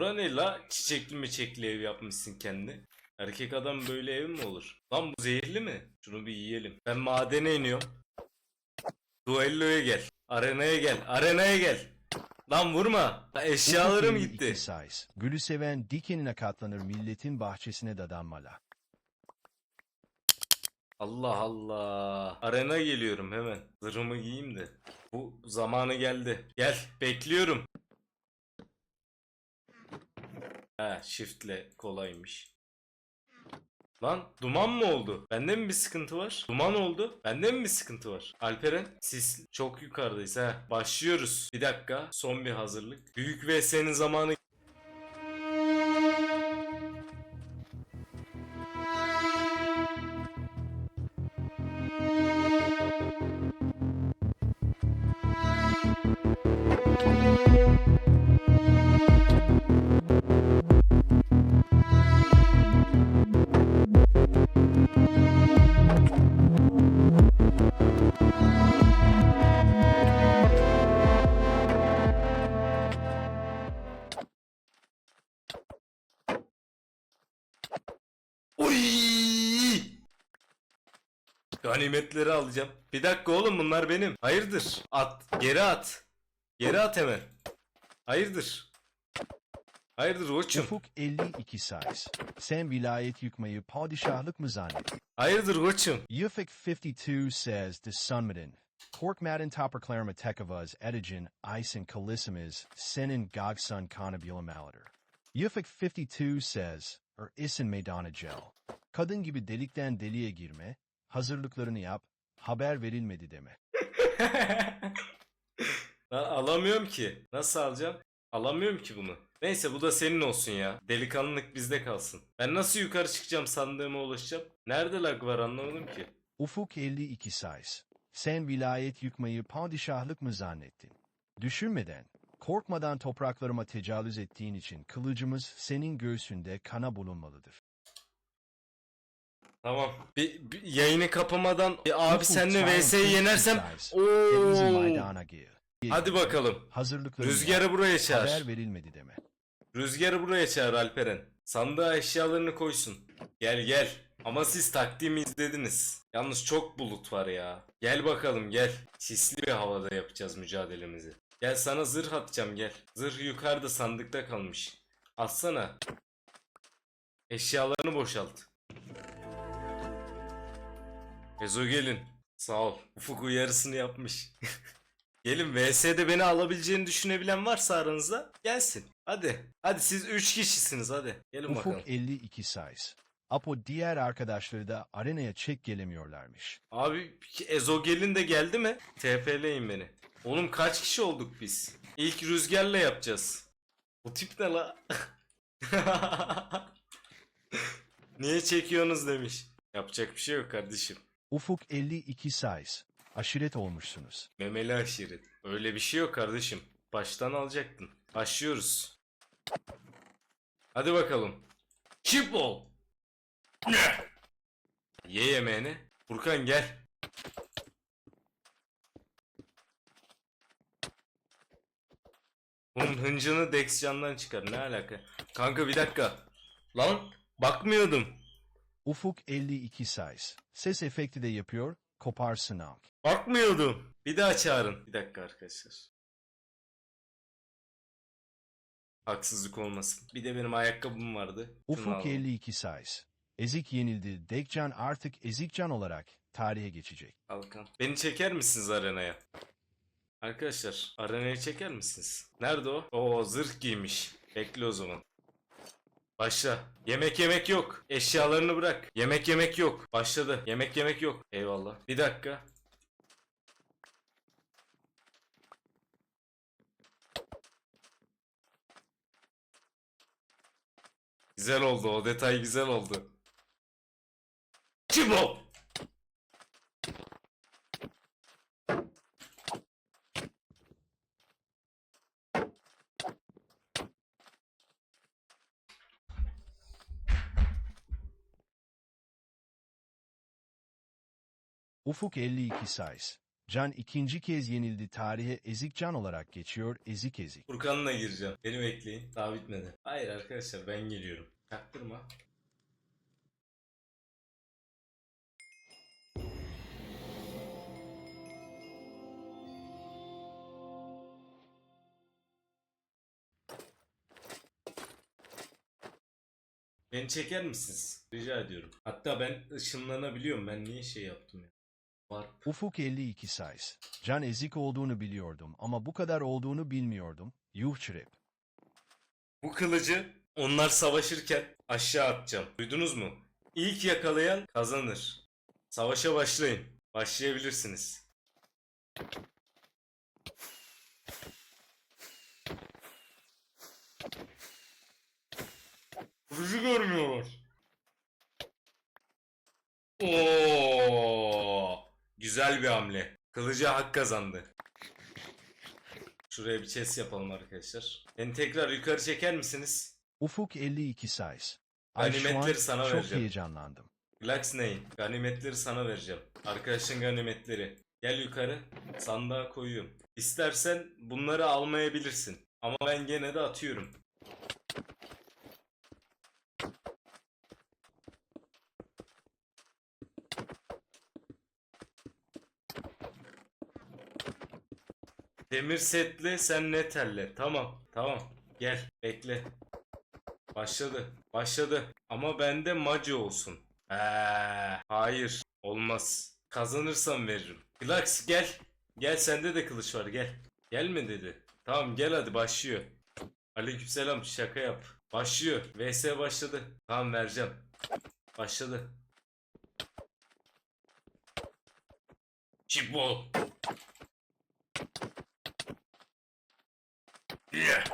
Bura ne la? Çiçekli meçekli ev yapmışsın kendi. Erkek adam böyle ev mi olur? Lan bu zehirli mi? Şunu bir yiyelim. Ben madene iniyorum. Duello'ya gel. Arenaya gel. Arenaya gel. Lan vurma. La Eşyalarım gitti. size. Gülü seven dikenine katlanır milletin bahçesine dadanmalı. Allah Allah. Arena geliyorum hemen. Zırhımı giyeyim de. Bu zamanı geldi. Gel bekliyorum. Ha shiftle kolaymış. Lan duman mı oldu? Bende mi bir sıkıntı var? Duman oldu. Bende mi bir sıkıntı var? Alperen siz çok yukarıdayız ha. Başlıyoruz. Bir dakika. Son bir hazırlık. Büyük VS'nin zamanı Uy! Ganimetleri alacağım. Bir dakika oğlum bunlar benim. Hayırdır? At. Geri at. Geri at hemen. Hayırdır? Hayırdır koçum? Ufuk 52 size. Sen vilayet yıkmayı padişahlık mı zannettin? Hayırdır koçum? Yufik 52 says the sunmadin. Korkmadin topraklarma tekavaz edigin isen kalissimiz senin gogsun kanabilamaladır. Yufik 52 says or isin meydana gel. Kadın gibi delikten deliğe girme, hazırlıklarını yap, haber verilmedi deme. Lan alamıyorum ki. Nasıl alacağım? Alamıyorum ki bunu. Neyse bu da senin olsun ya. Delikanlılık bizde kalsın. Ben nasıl yukarı çıkacağım sandığıma ulaşacağım? Nerede lag var anlamadım ki. Ufuk 52 size. Sen vilayet yıkmayı padişahlık mı zannettin? Düşünmeden, korkmadan topraklarıma tecavüz ettiğin için kılıcımız senin göğsünde kana bulunmalıdır. Tamam. Bir, bir yayını kapamadan bir abi senle VS'yi 52 yenersem ooo. Hadi bakalım. Hazırlıklarını Rüzgarı buraya çağır. haber verilmedi deme. Rüzgarı buraya çağır Alperen. Sandığa eşyalarını koysun. Gel gel. Ama siz taktiğimi izlediniz. Yalnız çok bulut var ya. Gel bakalım gel. Sisli bir havada yapacağız mücadelemizi. Gel sana zırh atacağım gel. Zırh yukarıda sandıkta kalmış. Atsana. Eşyalarını boşalt. Ezo gelin. Sağ ol. Ufuk uyarısını yapmış. Gelin VS'de beni alabileceğini düşünebilen varsa aranızda gelsin. Hadi. Hadi siz 3 kişisiniz hadi. Gelin bakalım. Ufuk 52 size. Apo diğer arkadaşları da arenaya çek gelemiyorlarmış. Abi Ezo gelin de geldi mi? TP'leyin beni. Oğlum kaç kişi olduk biz? İlk rüzgarla yapacağız. Bu tip ne la? Niye çekiyorsunuz demiş. Yapacak bir şey yok kardeşim. Ufuk 52 size. Aşiret olmuşsunuz. Memeli aşiret. Öyle bir şey yok kardeşim. Baştan alacaktın. Başlıyoruz. Hadi bakalım. Chip ol. Ye yemeğini. Furkan gel. Bunun hıncını Dex candan çıkar. Ne alaka? Kanka bir dakika. Lan bakmıyordum. Ufuk 52 size. Ses efekti de yapıyor, koparsın al. Bakmıyordum. Bir daha çağırın. Bir dakika arkadaşlar. Haksızlık olmasın. Bir de benim ayakkabım vardı. Şunu Ufuk alalım. 52 size. Ezik yenildi. Dekcan artık Ezikcan olarak tarihe geçecek. Alkan. Beni çeker misiniz arenaya? Arkadaşlar arenaya çeker misiniz? Nerede o? Oo zırh giymiş. Bekle o zaman. Başla. Yemek yemek yok. Eşyalarını bırak. Yemek yemek yok. Başladı. Yemek yemek yok. Eyvallah. Bir dakika. Güzel oldu. O detay güzel oldu. Kim o? Ufuk 52 size. Can ikinci kez yenildi tarihe ezik can olarak geçiyor ezik ezik. Furkan'la gireceğim. Beni bekleyin. Daha bitmedi. Hayır arkadaşlar ben geliyorum. Çaktırma. Beni çeker misiniz? Rica ediyorum. Hatta ben ışınlanabiliyorum. Ben niye şey yaptım ya? Warp. Ufuk 52 size. Can ezik olduğunu biliyordum ama bu kadar olduğunu bilmiyordum. Yuh çirep. Bu kılıcı onlar savaşırken aşağı atacağım. Duydunuz mu? İlk yakalayan kazanır. Savaşa başlayın. Başlayabilirsiniz. Kılıcı görmüyorlar. Oo! Güzel bir hamle. Kılıcı hak kazandı. Şuraya bir chest yapalım arkadaşlar. Beni tekrar yukarı çeker misiniz? Ufuk 52 size. Ay şu an Ganimetleri sana çok vereceğim. heyecanlandım. Relax neyin? Ganimetleri sana vereceğim. Arkadaşın ganimetleri. Gel yukarı. Sandığa koyuyorum. İstersen bunları almayabilirsin. Ama ben gene de atıyorum. Demir setli sen ne telle. Tamam. Tamam. Gel. Bekle. Başladı. Başladı. Ama bende maci olsun. Ee, hayır. Olmaz. Kazanırsam veririm. Glax gel. Gel sende de kılıç var gel. Gelme dedi. Tamam gel hadi başlıyor. Aleykümselam şaka yap. Başlıyor. VS başladı. Tamam vereceğim. Başladı. Çipbol. Yeah.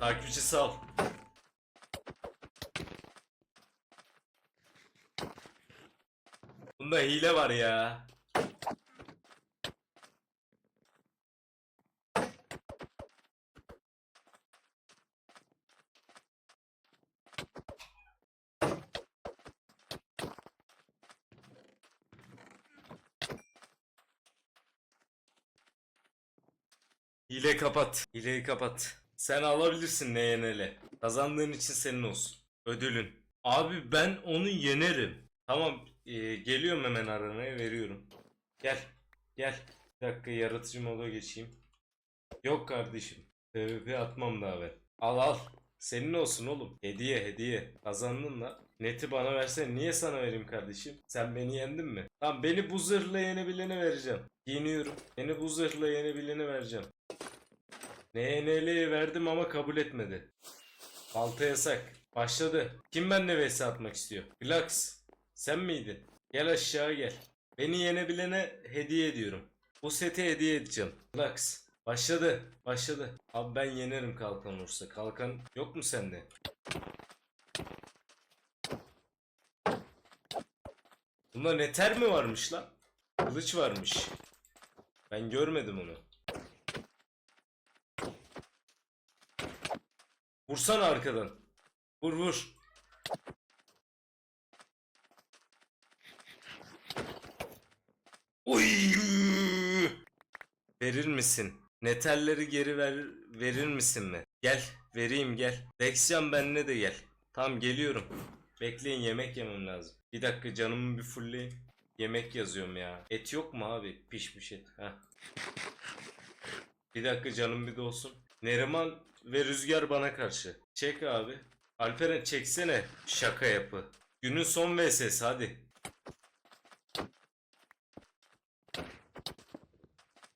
Takipçi sal. Bunda hile var ya. Hile kapat. Hileyi kapat. Sen alabilirsin yenele. Kazandığın için senin olsun. Ödülün. Abi ben onu yenerim. Tamam e, geliyorum hemen aranaya veriyorum. Gel. Gel. Bir dakika yaratıcı moda geçeyim. Yok kardeşim. PvP atmam daha ben. Al al. Senin olsun oğlum. Hediye hediye. Kazandın la. Neti bana versen niye sana vereyim kardeşim? Sen beni yendin mi? Tamam beni bu zırhla yenebilene vereceğim. Giyiniyorum. Beni bu zırhla yenebilene vereceğim. NNL'yi verdim ama kabul etmedi. Balta yasak. Başladı. Kim benimle vs atmak istiyor? Glax. Sen miydin? Gel aşağı gel. Beni yenebilene hediye ediyorum. Bu seti hediye edeceğim. Glax. Başladı. Başladı. Abi ben yenerim kalkan olursa. Kalkan yok mu sende? Bunda neter mi varmış lan? Kılıç varmış. Ben görmedim onu. Vursana arkadan. Vur vur. Oy! Verir misin? Netelleri geri ver, verir misin mi? Gel, vereyim gel. Rexcan benle de gel. Tamam geliyorum. Bekleyin yemek yemem lazım. Bir dakika canımı bir fullleyin. Yemek yazıyorum ya. Et yok mu abi? Pişmiş et. Heh. Bir dakika canım bir dolsun. Neriman ve Rüzgar bana karşı. Çek abi. Alperen çeksene. Şaka yapı. Günün son vs hadi.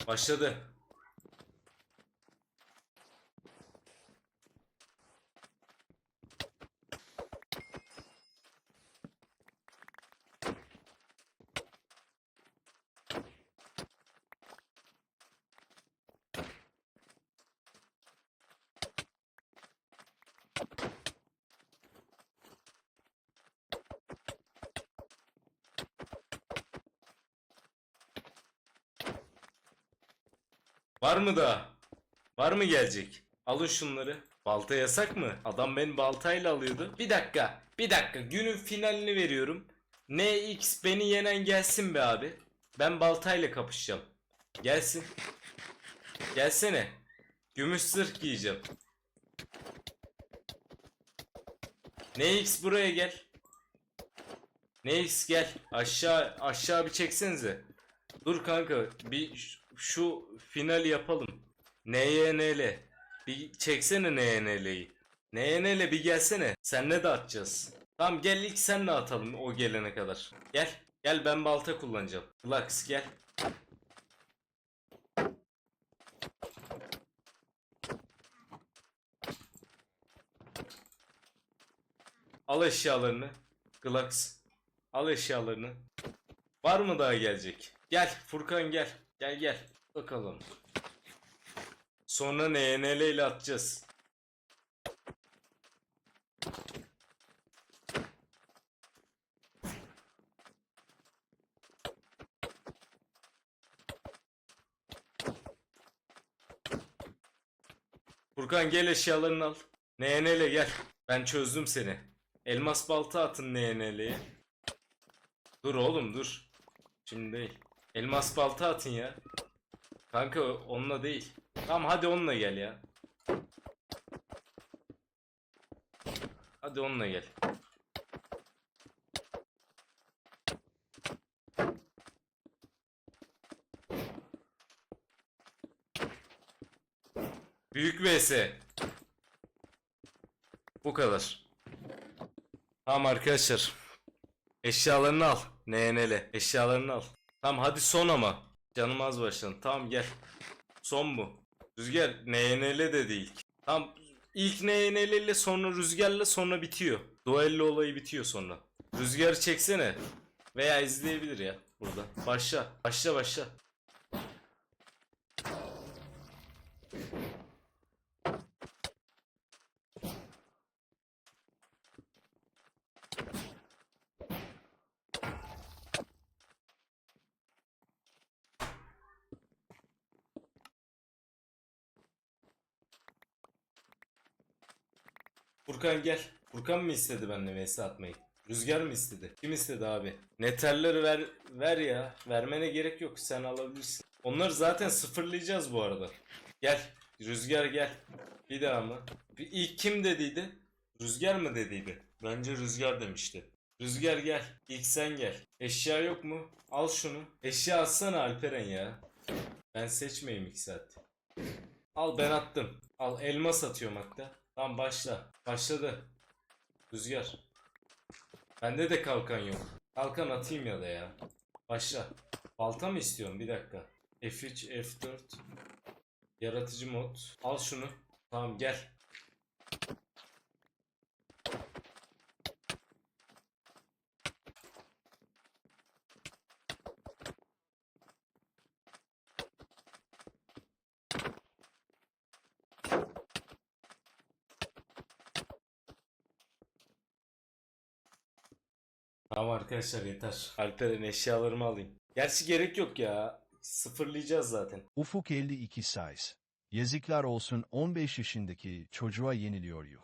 Başladı. Var mı daha? Var mı gelecek? Alın şunları. Balta yasak mı? Adam beni baltayla alıyordu. Bir dakika. Bir dakika. Günün finalini veriyorum. NX beni yenen gelsin be abi. Ben baltayla kapışacağım. Gelsin. Gelsene. Gümüş zırh giyeceğim. NX buraya gel. NX gel. Aşağı aşağı bir çeksenize. Dur kanka bir şu finali yapalım. NYNL. Bir çeksene NYNL'yi. NYNL bir gelsene. Senle de atacağız. Tamam gel ilk senle atalım o gelene kadar. Gel. Gel ben balta kullanacağım. Lux gel. Al eşyalarını. Glax. Al eşyalarını. Var mı daha gelecek? Gel Furkan gel. Gel gel. Bakalım. Sonra NNL ile atacağız. Furkan gel eşyalarını al. NNL gel. Ben çözdüm seni. Elmas balta atın NNL'ye. Dur oğlum dur. Şimdi değil. Elmas balta atın ya. Kanka onunla değil. Tamam hadi onunla gel ya. Hadi onunla gel. Büyük vs. Bu kadar. Tamam arkadaşlar. Eşyalarını al. NNL. Eşyalarını al. Tamam hadi son ama. Canım az başladı. Tamam gel. Son bu. Rüzgar NNL de değil. Tamam ilk NNL ile sonra rüzgarla sonra bitiyor. Duello olayı bitiyor sonra. Rüzgarı çeksene. Veya izleyebilir ya burada. Başla. Başla başla. Furkan gel. Furkan mı istedi benimle vs atmayı? Rüzgar mı istedi? Kim istedi abi? Neterleri ver ver ya. Vermene gerek yok. Sen alabilirsin. Onları zaten sıfırlayacağız bu arada. Gel. Rüzgar gel. Bir daha mı? Bir ilk kim dediydi? Rüzgar mı dediydi? Bence Rüzgar demişti. Rüzgar gel. İlk sen gel. Eşya yok mu? Al şunu. Eşya atsana Alperen ya. Ben seçmeyeyim ilk saat. Al ben attım. Al elma satıyorum hatta. Tamam başla. Başladı. Rüzgar. Bende de kalkan yok. Kalkan atayım ya da ya. Başla. Balta mı istiyorum? Bir dakika. F3, F4. Yaratıcı mod. Al şunu. Tamam gel. Tamam arkadaşlar yeter. Alperen eşyalarımı alayım. Gerçi gerek yok ya. Sıfırlayacağız zaten. Ufuk 52 size. Yazıklar olsun 15 yaşındaki çocuğa yeniliyor yuh.